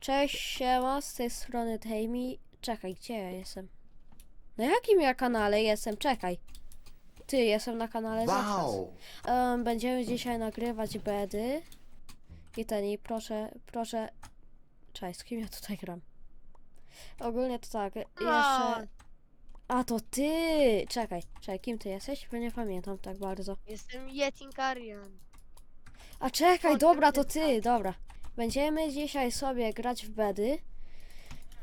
Cześć, siema, z tej strony Tammy. Czekaj, gdzie ja jestem? Na jakim ja kanale jestem? Czekaj. Ty, jestem na kanale. Wow! Em, będziemy dzisiaj nagrywać bedy. I ten, i proszę, proszę... Cześć, z kim ja tutaj gram? Ogólnie to tak, jeszcze... A, to ty! Czekaj, czekaj, kim ty jesteś? Bo nie pamiętam tak bardzo. Jestem Yetinkarian. A czekaj, dobra, to ty, dobra. Będziemy dzisiaj sobie grać w bedy.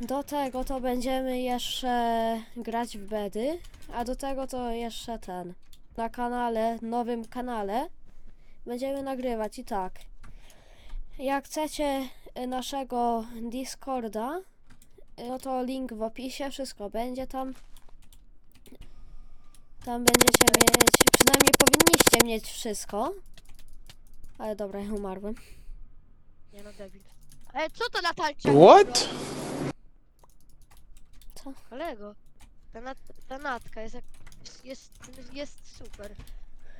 Do tego to będziemy jeszcze grać w bedy, a do tego to jeszcze ten. Na kanale, nowym kanale będziemy nagrywać i tak. Jak chcecie y, naszego Discorda, y, no to link w opisie, wszystko będzie tam. Tam będziecie mieć, przynajmniej powinniście mieć wszystko. Ale dobra, ja umarłem. Nie no, debil. Ale co to Natalcia? What? Co? Kolego, ta, nat ta natka jest, jak- jest, jest super.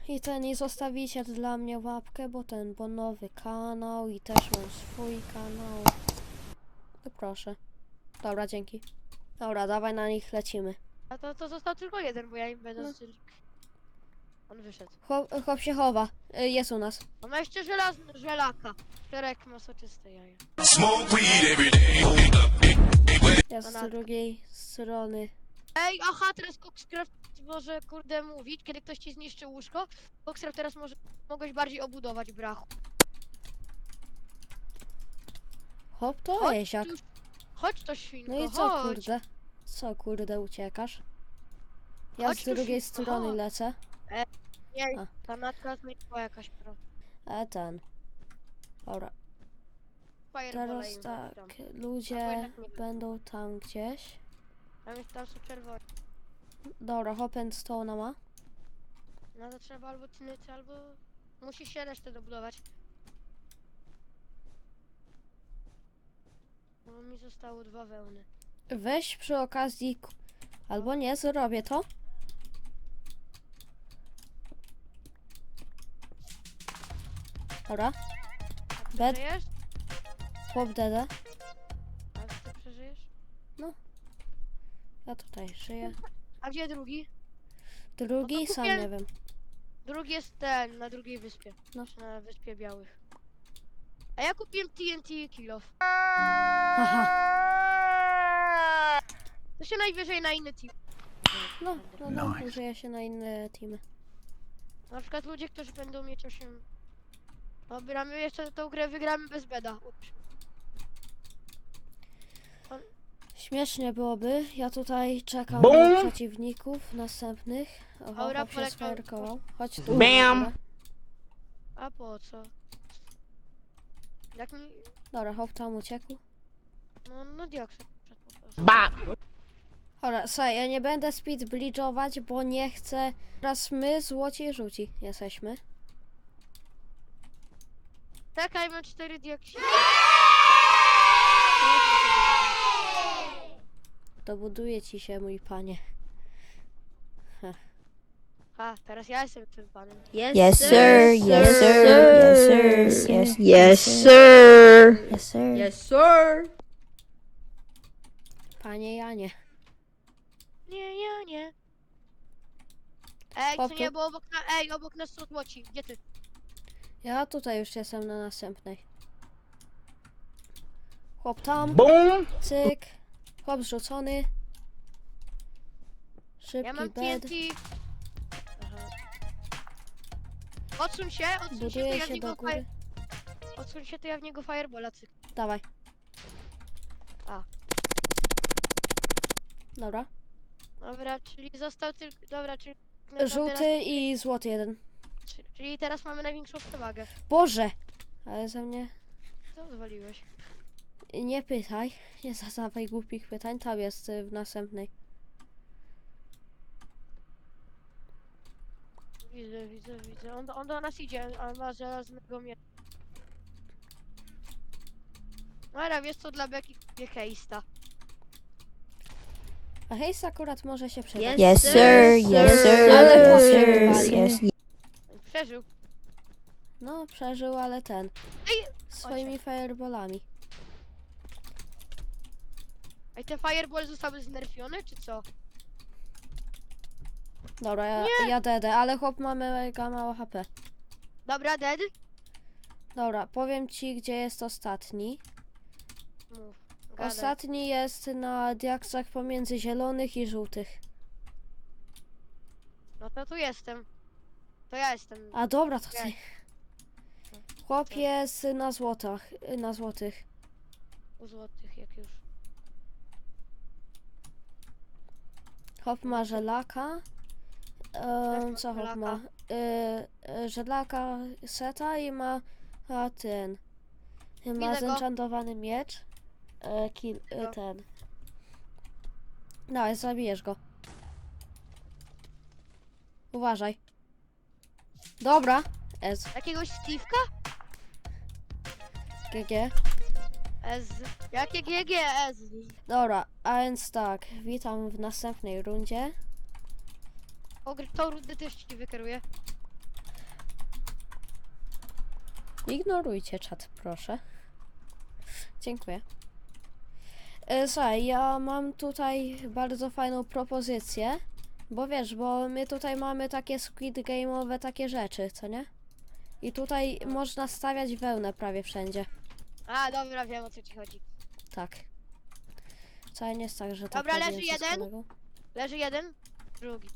I ten, i zostawicie dla mnie łapkę, bo ten, bo nowy kanał i też mam swój kanał. No proszę. Dobra, dzięki. Dobra, dawaj na nich lecimy. A to, to został tylko jeden, bo ja im będę No. no. On wyszedł. Chłop, chłop się chowa. Y, Jest u nas. On ma jeszcze żelazny, żelaka. Czterek ma soczyste jaja. Smoke weed every day. Jest z drugiej strony. Ej, aha, teraz Coxcraft może, kurde, mówić, kiedy ktoś ci zniszczy łóżko. Coxcraft teraz może, mogłeś bardziej obudować brachu. Hop, to Chodź jeziak. tu, Chodź to świnko, No i co, chodź. kurde? Co, kurde, uciekasz? Ja Chodź z tu, drugiej strony chodź. lecę. Nie, A. ta natka zmieniła jakaś pro. E, ten. Dobra, Fireballa teraz tak. tam. Ludzie jednak nie. będą tam gdzieś. Tam jest tam są czerwoni. Dobra, hop and stone ma. No to trzeba albo tynycy, albo musisz się resztę dobudować. Bo mi zostało dwa wełny. Weź przy okazji. k- Albo nie, zrobię to. Dobra, ty Bed- przeżyjesz? chłop dede. A ty przeżyjesz? Ja tutaj żyję. A gdzie drugi? Drugi, No to sam kupię- nie wiem. Drugi jest ten, na drugiej wyspie. No. Na wyspie białych. A ja kupiłem TNT kill off. Aha, To się najwyżej na inny team. no, no, no Nice. użyję się na inne teamy. Na przykład ludzie, którzy będą mieć 8... Dobra, my jeszcze tą grę wygramy bez beda. Ups. Śmiesznie byłoby. Ja tutaj czekam Bum. na przeciwników następnych. Oho, hop się poleciał. sfajerkował. Chodź tu. Bam. Dobra. A po co? Jak mi... Dobra, hop tam uciekł. No, no dioksyt. po prostu. Ba! Dobra, słuchaj, ja nie będę speed bridge'ować, bo nie chcę. Teraz my złoci rzuci jesteśmy. Czekaj, mam cztery dioksidy. Dobuduje ci się, mój panie. A, teraz ja jestem tym panem. Yes, sir. Yes, sir. Yes, sir. Yes, yes, sir. Yes, sir. Yes, sir. Panie Janie. Nie, ja nie. Ej, co nie, bo obok na... Ej, obok nas są złoci. Gdzie ty? Ja tutaj już jestem na następnej. Chłop tam, Boom! cyk. Chłop zrzucony. Ja Szybki mam bed. TNT. Aha. Odsuń się, odsuń się, to Buduje ja w się niego do góry. fire... Odsuń się, to ja w niego firebola cyk. Dawaj. A. Dobra. Dobra, czyli został tylko... Dobra, czyli... Żółty Teraz, i złoty jeden. Czyli teraz mamy największą przewagę. Boże! Ale ze mnie Co zwaliłeś? nie pytaj. Nie zadawaj głupich pytań. Tam jest y, w następnej. Widzę, widzę, widzę. On, on do nas idzie, on ma żelaznego mie... Dobra, wiesz co, dla Beki kupię Keista. A hejs akurat może się przydać. Yes, sir. Yes, sir. Ale Yes, potrzebowali. sir. Yes, Przeżył. No, przeżył, ale ten. Ej, Swoimi fireballami. Ej, te fireball zostały znerfione, czy co? Dobra, ja, ja dedę, ale chłop ma mega mało HP. Dobra, dead? Dobra, powiem ci, gdzie jest ostatni. Mów. Gadaj. Ostatni jest na diaksach pomiędzy zielonych i żółtych. No to tu jestem. To ja jestem. A dobra, to ty. Chłop jest na złotach, na złotych. U złotych, jak już. Chłop ma żelaka. Co żelaka. ma? E, e, żelaka seta i ma a ten. Ma Ile go? zenchantowany miecz. E, kil, e, No. ten. No, zabijesz go. Uważaj. Dobra. S. Jakiegoś Steve'ka? GG. S. Jakie GG S? Dobra, a więc tak. Witam w następnej rundzie. Ogry, tą rundę też ci wykeruję. Ignorujcie czat, proszę. Dziękuję. E, Słuchaj, ja mam tutaj bardzo fajną propozycję, bo wiesz, bo my tutaj mamy takie Squid Game'owe takie rzeczy, co nie? I tutaj można stawiać wełnę prawie wszędzie. A, dobra, wiem o co ci chodzi. Tak. Wcale nie jest tak, że tak Dobra, robię leży wszystko jeden. Leży jeden, drugi.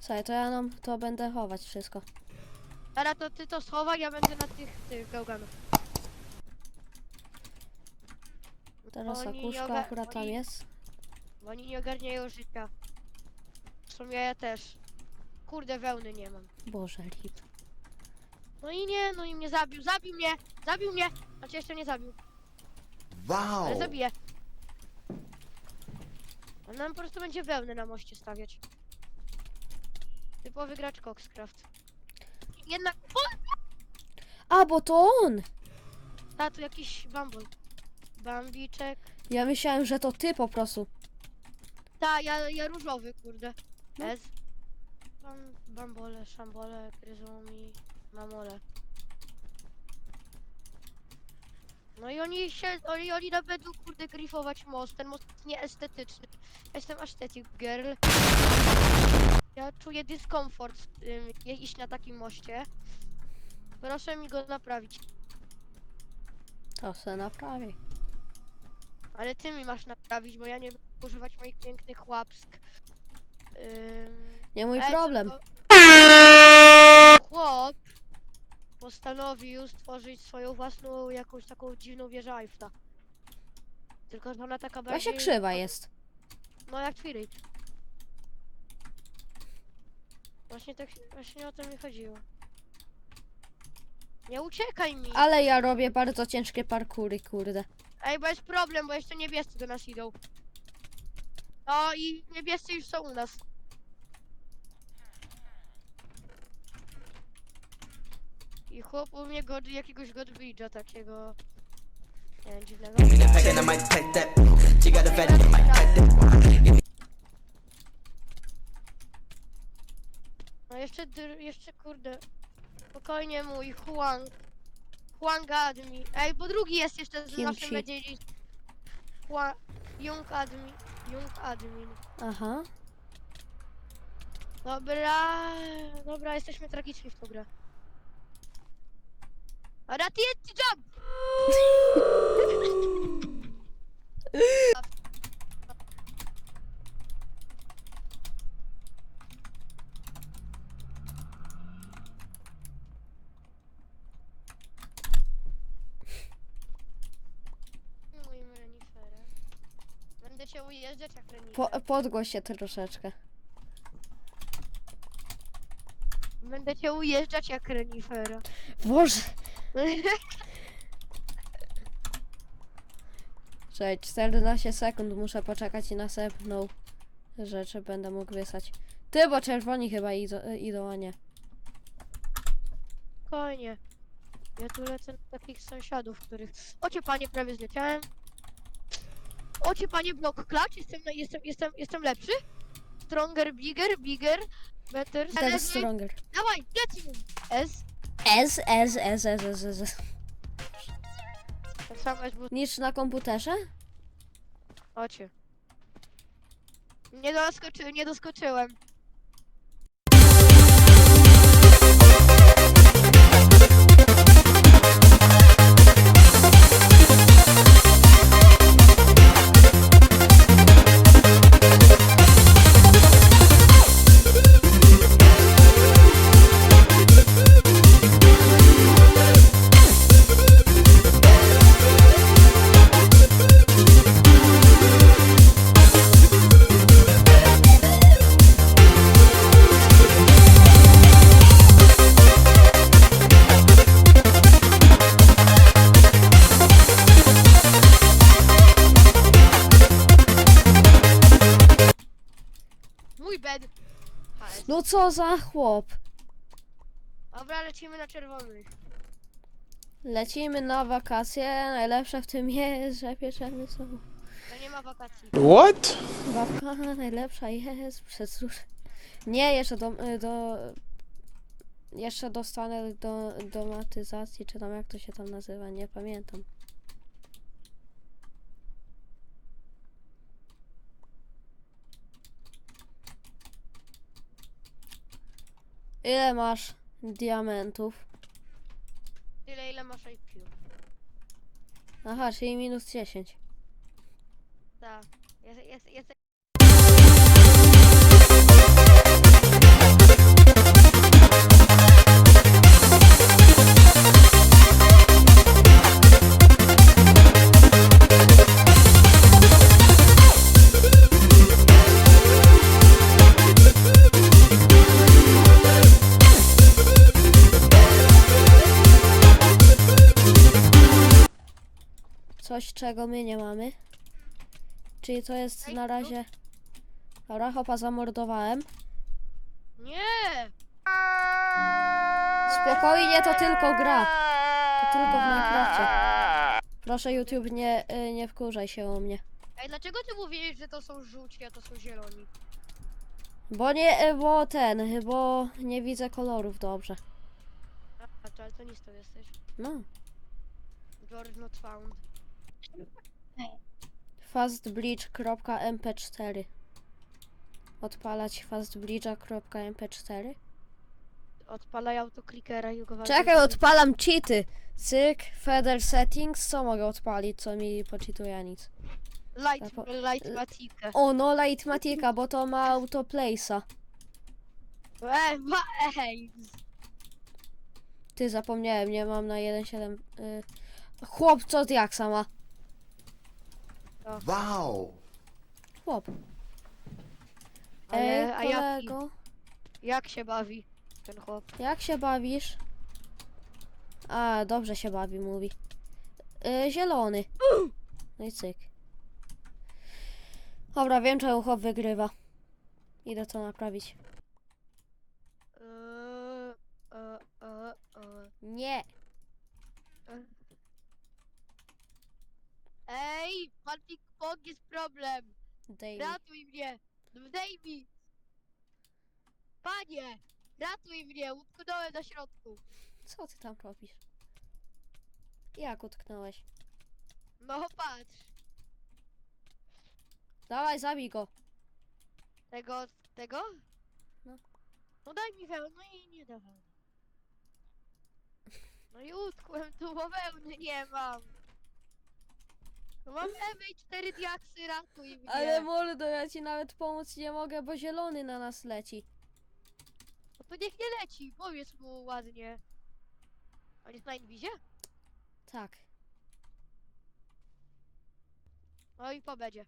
Słuchaj, to ja nam to będę chować wszystko. Teraz to ty to schowaj, ja będę na tych, tych gałganów. Teraz Oni nie akuszka akurat tam oni- jest. Bo oni nie ogarniają życia. W sumie ja też. Kurde, wełny nie mam. Boże, lip. No i nie, no i mnie zabił, zabił mnie, zabił mnie. Znaczy jeszcze nie zabił, ale Wow. zabije. On nam po prostu będzie wełnę na moście stawiać. Typowy gracz Coxcraft. Jednak, o, A, bo to on! ta tu jakiś bambol. Bambiczek. Ja myślałem, że to ty po prostu. Ta, ja, ja różowy, kurde. No. S. Bam, bambole, szambole, gryzumi, mamole. No i oni się, oni, oni na będą kurde grifować most, ten most jest nieestetyczny. Ja jestem aesthetic girl. Ja czuję dyskomfort je- iść na takim moście. Proszę mi go naprawić. To se naprawi. Ale ty mi masz naprawić, bo ja nie będę używać moich pięknych łapsk. Ym... Nie mój Ej, problem. Chłop postanowił stworzyć swoją własną jakąś taką dziwną wieżę Eiffla. Tylko, że ona taka Właśnie bardziej... krzywa jest. No jak Twirate. Właśnie tak, właśnie o to mi chodziło. Nie uciekaj mi! Ale ja robię bardzo ciężkie parkury, kurde. Ej, bo jest problem, bo jeszcze niebiescy do nas idą. No i niebiescy już są u nas. I chłop u mnie god, jakiegoś Godbridge'a takiego... Nie wiem, dziwnego. No jeszcze, dr- jeszcze kurde... Spokojnie mój Huang. Huang Admi. Ej, bo drugi jest jeszcze z Kimchi. naszym będzie... Hua... Jung Admi. Jung Admin. Aha. Dobra, dobra, jesteśmy tragiczni w tą grę. Ratiety jump! Cię ujeżdżać jak. Po, podgłoś się troszeczkę. Będę cię ujeżdżać jak renifera. Boże! Czekaj, 14 sekund muszę poczekać i następną rzecz będę mógł wysłać. Ty, bo czerwoni chyba idą, idą a nie. Spokojnie. Ja tu lecę na takich sąsiadów, których... Ocie panie, prawie zleciałem. Ocie panie, blok klacz, jestem, jestem, jestem, jestem lepszy. Stronger, bigger, bigger, better. Teraz stronger. Dawaj, lecimy! S. S, S, S, S, S, S, S. Tak samo jest. Niż na komputerze? Ocie. Nie doskoczyłem, nie doskoczyłem. No co za chłop. Dobra, lecimy na czerwony. Lecimy na wakacje. Najlepsze w tym jest, że pieczemy są. To nie ma wakacji. What? Babka najlepsza jest przez. Nie, jeszcze do, do jeszcze dostanę do domatyzacji, czy tam jak to się tam nazywa, nie pamiętam. Ile masz diamentów? Tyle ile masz IQ. Aha, czyli minus 10. Tak. Jest, jest, jest, czego my nie mamy. Czyli to jest Ej, na no. razie... Dobra, hopa zamordowałem. Nie! Spokojnie, to tylko gra. To tylko w Minecrafcie. Proszę YouTube, nie, y, nie wkurzaj się o mnie. Ej, dlaczego ty mówiłeś, że to są żółci, a to są zieloni? Bo nie, y, bo ten, bo nie widzę kolorów dobrze. A, to, ale to nic to jesteś. No. George not found. fastbleach.mp4 Odpalać fastbleacha.mp4 Odpalaj autoklikera i go Czekaj, odpalam cheaty. Cyk, feather settings, co mogę odpalić, co mi poczytuje nic. Light, Zapo- light matikę. O, no Lightmatica, bo to ma autoplace'a. Ej, ma, ej! Ty, zapomniałem, nie mam na 1.7. Y... Chłop, co ty jak sama? Wow. Chłop. Ale, Ej, a jak, kolego, jak się bawi ten chłop? jak się bawisz? A, dobrze się bawi, mówi. Y, zielony. No i cyk. Dobra, wiem, czemu chłop wygrywa. Idę to naprawić. Eee, e, e, e. Nie. Ej, Patrick Pong jest problem! Daily. Ratuj mnie! Zdejmij! Panie! Ratuj mnie! Utknąłem na środku! Co ty tam robisz? Jak utknąłeś? No patrz! Dawaj, zabij go. Tego, tego? No. No daj mi wełnę i nie da wełny. No i utkłem tu, bo wełny nie mam. No mam i cztery diaksy, ratuj mnie. Ale mordo, ja ci nawet pomóc nie mogę, bo zielony na nas leci. No to niech nie leci, powiedz mu ładnie. On jest na inwizie? Tak. No i po będzie.